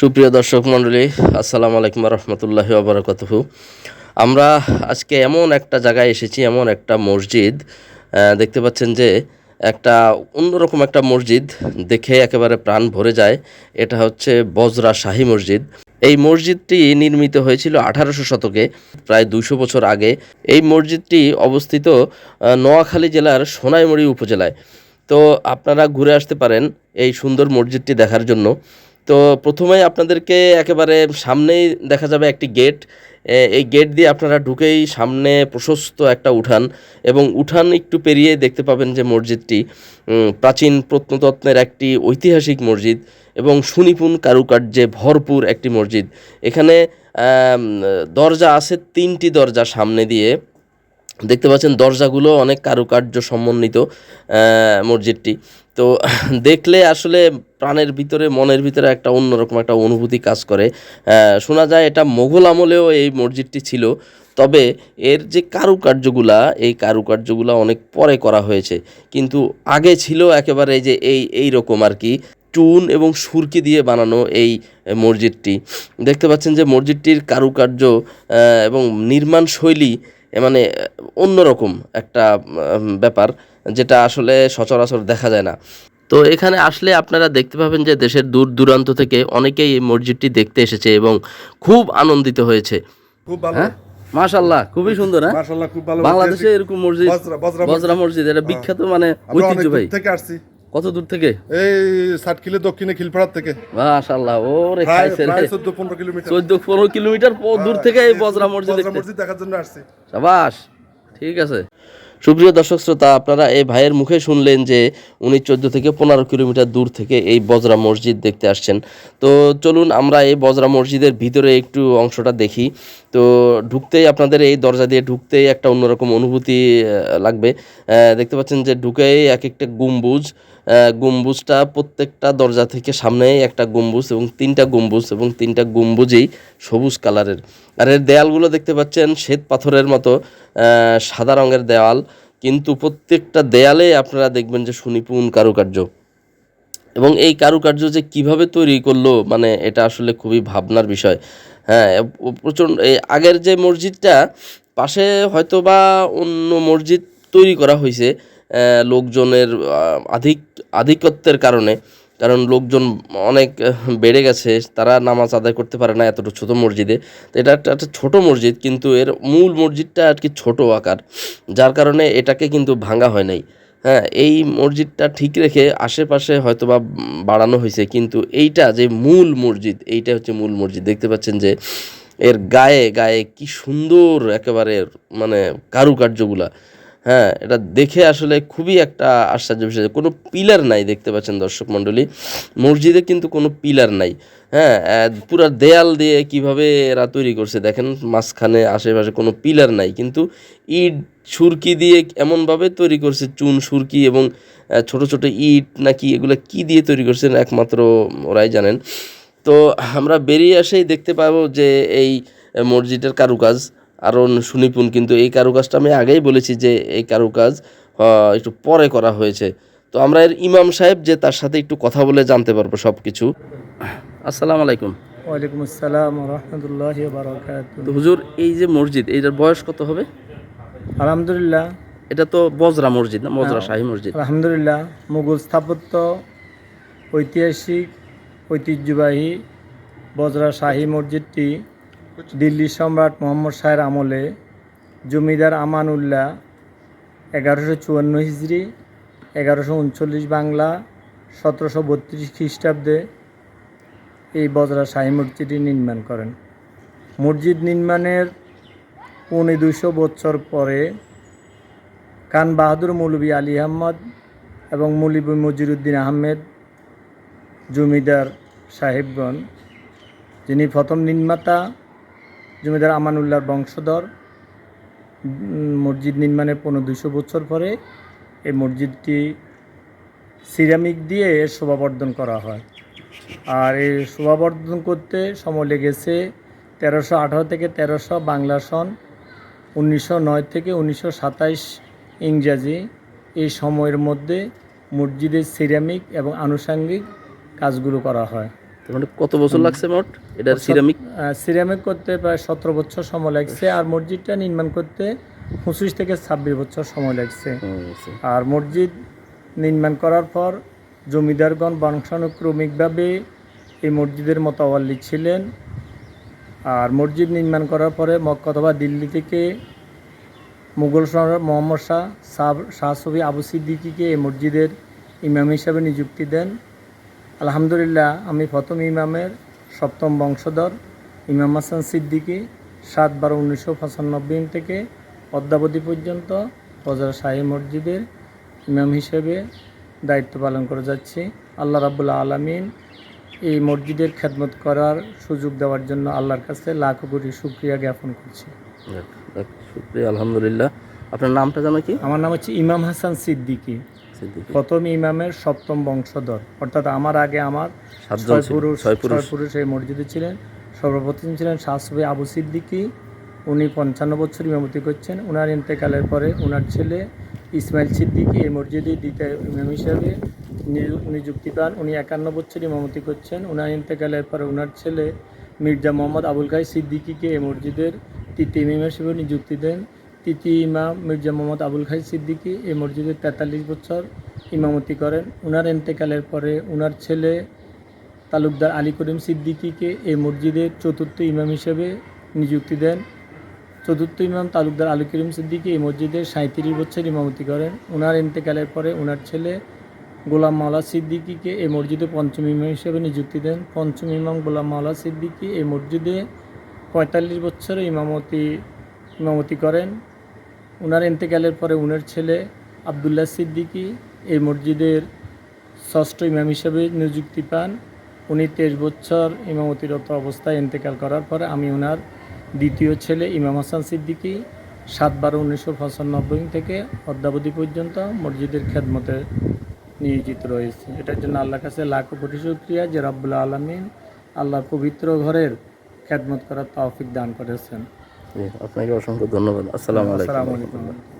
সুপ্রিয় দর্শক মণ্ডলী, আসসালামু আলাইকুম রহমতুল্লাহ আবরকাতহু আমরা আজকে এমন একটা জায়গায় এসেছি, এমন একটা মসজিদ দেখতে পাচ্ছেন যে একটা অন্যরকম একটা মসজিদ দেখে একেবারে প্রাণ ভরে যায়। এটা হচ্ছে বজরা শাহী মসজিদ। এই মসজিদটি নির্মিত হয়েছিল আঠারোশো শতকে, প্রায় দুশো বছর আগে। এই মসজিদটি অবস্থিত নোয়াখালী জেলার সোনাইমুড়ি উপজেলায়। তো আপনারা ঘুরে আসতে পারেন এই সুন্দর মসজিদটি দেখার জন্য। তো প্রথমে আপনাদেরকে একেবারে সামনেই দেখা যাবে একটি গেট এই গেট দিয়ে আপনারা ঢুকেই সামনে প্রশস্ত একটা উঠান এবং উঠান একটু পেরিয়ে দেখতে পাবেন যে মসজিদটি প্রাচীন প্রত্নতত্ত্বের একটি ঐতিহাসিক মসজিদ এবং সুনিপুণ কারুকার্যে ভরপুর একটি মসজিদ। এখানে দরজা আছে তিনটি দরজা সামনে দিয়ে। দেখতে পাচ্ছেন দরজাগুলো অনেক কারুকার্য সমন্বিত মসজিদটি। তো দেখলে আসলে প্রাণের ভিতরে, মনের ভিতরে একটা অন্যরকম একটা অনুভূতি কাজ করে। শোনা যায় এটা মোঘল আমলেও এই মসজিদটি ছিল। তবে এর যে কারুকার্যগুলা, এই কারুকার্যগুলা অনেক পরে করা হয়েছে। কিন্তু আগে ছিল একেবারে যে এই এই রকম আর কি, চুন এবং সুরকি দিয়ে বানানো এই মসজিদটি। দেখতে পাচ্ছেন যে মসজিদটির কারুকার্য এবং নির্মাণ শৈলী মানে অন্যরকম একটা ব্যাপার যেটা আসলে সচরাচর দেখা যায় না। তো এখানে আসলে আপনারা দেখতে পাবেন যে দেশের দূর দূরান্ত থেকে অনেকেই এই মসজিদটি দেখতে এসেছে এবং খুব আনন্দিত হয়েছে। খুব ভালো। হ্যাঁ? মাশাল্লাহ খুবই সুন্দর হ্যাঁ? মাশাআল্লাহ খুব ভালো। বাংলাদেশে এরকম মসজিদ বজরা মসজিদ। এটা বিখ্যাত মানে আমরা ঐতিহ্য ভাই। থেকে আসছি। কত দূর থেকে? এই ষাট কিলো দক্ষিণে খিলপাড়ার থেকে। মাশাল্লাহ ওরে কিলোমিটার। চোদ্দ পনেরো কিলোমিটার দূর থেকে এই বজরা মসজিদ দেখতে। মসজিদ দেখার জন্য আসছি। সাবাস ঠিক আছে। সুপ্রিয় দর্শক শ্রোতা আপনারা এই ভাইয়ের মুখে শুনলেন যে উনি চোদ্দ থেকে পনেরো কিলোমিটার দূর থেকে এই বজরা মসজিদ দেখতে আসছেন। তো চলুন আমরা এই বজরা মসজিদের ভিতরে একটু অংশটা দেখি। তো ঢুকতেই আপনাদের এই দরজা দিয়ে ঢুকতেই একটা অন্যরকম অনুভূতি লাগবে। আহ, দেখতে পাচ্ছেন যে ঢুকেই এক একটা গম্বুজ গম্বুজটা প্রত্যেকটা দরজা থেকে সামনেই একটা গম্বুজ এবং তিনটা গম্বুজ এবং তিনটা গম্বুজই সবুজ কালারের। আর এর দেয়ালগুলো দেখতে পাচ্ছেন, শ্বেত পাথরের মতো সাদা রঙের দেওয়াল কিন্তু প্রত্যেকটা দেয়ালে আপনারা দেখবেন যে সুনিপুণ কারুকার্য। এবং এই কারুকার্য যে কীভাবে তৈরি করল মানে এটা আসলে খুবই ভাবনার বিষয়। হ্যাঁ প্রচণ্ড এই আগের যে মসজিদটা, পাশে হয়তো বা অন্য মসজিদ তৈরি করা হয়েছে লোকজনের আধিক আধিক্যত্বের কারণে, কারণ লোকজন অনেক বেড়ে গেছে, তারা নামাজ আদায় করতে পারে না এতটুকু ছোটো মসজিদে। তো এটা একটা একটা ছোটো মসজিদ, কিন্তু এর মূল মসজিদটা আর কি ছোটো আকার, যার কারণে এটাকে কিন্তু ভাঙা হয় নাই। হ্যাঁ এই মসজিদটা ঠিক রেখে আশেপাশে হয়তো বা বাড়ানো হয়েছে, কিন্তু এইটা যে মূল মসজিদ, এইটা হচ্ছে মূল মসজিদ। দেখতে পাচ্ছেন যে এর গায়ে গায়ে কি সুন্দর একেবারে মানে কারুকার্যগুলা। হ্যাঁ এটা দেখে আসলে খুবই একটা আশ্চর্য বিষয়। কোনো পিলার নাই দেখতে পাচ্ছেন দর্শক মণ্ডলী। মসজিদে কিন্তু কোনো পিলার নাই। হ্যাঁ পুরা দেয়াল দিয়ে কীভাবে এরা তৈরি করছে দেখেন, মাঝখানে আশেপাশে কোনো পিলার নাই। কিন্তু ইট, সুরকি দিয়ে এমনভাবে তৈরি করছে, চুন, সুরকি এবং ছোট ছোট ইট নাকি এগুলো কি দিয়ে তৈরি করছেন একমাত্র ওরাই জানেন। তো আমরা বেরিয়ে আসেই দেখতে পাবো যে এই মসজিদের কারুকাজ আরও সুনিপুণ কিন্তু এই কারুকাজটা আমি আগেই বলেছি যে এই কারুকাজ একটু পরে করা হয়েছে। তো আমরা এর ইমাম সাহেব যে তার সাথে একটু কথা বলে জানতে পারব সব কিছু আসসালামু আলাইকুম। ওয়ালাইকুম আসসালাম রহমতুল্লাহ হুজুর এই যে মসজিদ এইটার বয়স কত হবে? আলহামদুলিল্লাহ। এটা তো বজরা মসজিদ না? বজরা শাহী মসজিদ। আলহামদুলিল্লাহ মুঘল স্থাপত্য ঐতিহাসিক ঐতিহ্যবাহী বজরা শাহী মসজিদটি দিল্লি সম্রাট মোহাম্মদ শাহের আমলে জমিদার আমানুল্লাহ এগারোশো চুয়ান্ন হিজড়ি এগারোশো উনচল্লিশ বাংলা, সতেরোশো বত্রিশ খ্রিস্টাব্দে এই বজরা শাহী মসজিদটি নির্মাণ করেন। মসজিদ নির্মাণের পৌনে দুশো বছর পরে খান বাহাদুর মৌলভী আলী আহমদ এবং মৌলভী মজিরুদ্দিন আহমেদ জমিদার সাহেবগণ, যিনি প্রথম নির্মাতা জমিদার আমানুল্লাহর বংশধর মসজিদ নির্মাণের পনেরো দুশো বছর পরে এই মসজিদটি সিরামিক দিয়ে এর শোভাবর্ধন করা হয়। আর এই শোভাবর্ধন করতে সময় লেগেছে তেরোশো আঠারো থেকে তেরোশো বাংলা সন উনিশশো নয় থেকে উনিশশো সাতাইশ ইংরাজি। এই সময়ের মধ্যে মসজিদের সিরামিক এবং আনুষঙ্গিক কাজগুলো করা হয়। কত বছর লাগছে মোট? এটার সিরামিক? সিরামিক করতে প্রায় সতেরো বছর সময় লাগছে আর মসজিদটা নির্মাণ করতে পঁচিশ থেকে ছাব্বিশ বছর সময় লাগছে। আর মসজিদ নির্মাণ করার পর জমিদারগণ বংশানুক্রমিকভাবে এই মসজিদের মতাওয়াল্লি ছিলেন। আর মসজিদ নির্মাণ করার পরে মক্কা অথবা দিল্লি থেকে মুঘল সম্রাট মোহাম্মদ শাহ শাহ- শাহ সবি আবু সিদ্দিকিকে এই মসজিদের ইমাম হিসাবে নিযুক্তি দেন। আলহামদুলিল্লাহ আমি প্রথম ইমামের সপ্তম বংশধর ইমাম হাসান সিদ্দিকী সাত বারো উনিশশো পঁচানব্বই থেকে অদ্যাবধি পর্যন্ত বজার শাহী মসজিদের ইমাম হিসেবে দায়িত্ব পালন করে যাচ্ছি। আল্লাহ রাবুল্লাহ আলমিন এই মসজিদের খেদমত করার সুযোগ দেওয়ার জন্য আল্লাহর কাছে লাখ কোটি শুক্রিয়া জ্ঞাপন করছি। শুক্রিয়া আলহামদুলিল্লাহ। আপনার নামটা জানো কি? আমার নাম হচ্ছে ইমাম হাসান সিদ্দিকী। প্রথম ইমামের সপ্তম বংশধর। অর্থাৎ আমার আগে আমার ছয় পুরুষ ছয় পুরুষ। এই মসজিদে ছিলেন। সর্বপ্রথম ছিলেন শাহসুবি আবু সিদ্দিকী। উনি পঞ্চান্ন বছর ইমামতি করছেন। ওনার ইন্তেকালের পরে ওনার ছেলে ইসমাইল সিদ্দিকী এই মসজিদে দ্বিতীয় ইমাম হিসাবে নিযু- নিযুক্তি পান। উনি একান্ন বছর ইমামতি করছেন। ওনার ইন্তেকালের পরে ওনার ছেলে মির্জা মোহাম্মদ আবুল কাই সিদ্দিকীকে এই মসজিদের তৃতীয় ইমাম হিসেবে নিযুক্তি দেন। তৃতীয় ইমাম মির্জা মোহাম্মদ আবুল খাই সিদ্দিকী এই মসজিদে তেতাল্লিশ বছর ইমামতি করেন। ওনার ইন্তেকালের পরে ওনার ছেলে তালুকদার আলী করিম সিদ্দিকীকে এই মসজিদের চতুর্থ ইমাম হিসেবে নিযুক্তি দেন। চতুর্থ ইমাম তালুকদার আলী করিম সিদ্দিকী এই মসজিদে সাঁত্রিশ বছর ইমামতি করেন। ওনার ইন্তেকালের পরে ওনার ছেলে গোলাম মাওলা সিদ্দিকীকে এই মসজিদে পঞ্চম ইমাম হিসেবে নিযুক্তি দেন। পঞ্চম ইমাম গোলাম মাওলা সিদ্দিকী এই মসজিদে পঁয়তাল্লিশ বছর ইমামতি ইমামতি করেন। ওনার ইন্তেকালের পরে ওনার ছেলে আবদুল্লাহ সিদ্দিকী এই মসজিদের ষষ্ঠ ইমাম হিসেবে নিযুক্তি পান। উনি তেইশ বছর ইমামতিরত অবস্থায় ইন্তেকাল করার পরে আমি ওনার দ্বিতীয় ছেলে ইমাম হাসান সিদ্দিকী সাত বারো উনিশশো পঁচানব্বই থেকে অদ্যাবধি পর্যন্ত মসজিদের খেদমতে নিয়োজিত রয়েছে। এটার জন্য আল্লাহর কাছে লাখো কোটি শুক্রিয়া যে রাব্বুল আলমিন আল্লাহর পবিত্র ঘরের খেদমত করার তৌফিক দান করেছেন। আপনাকে অসংখ্য ধন্যবাদ। আসসালামু আলাইকুম।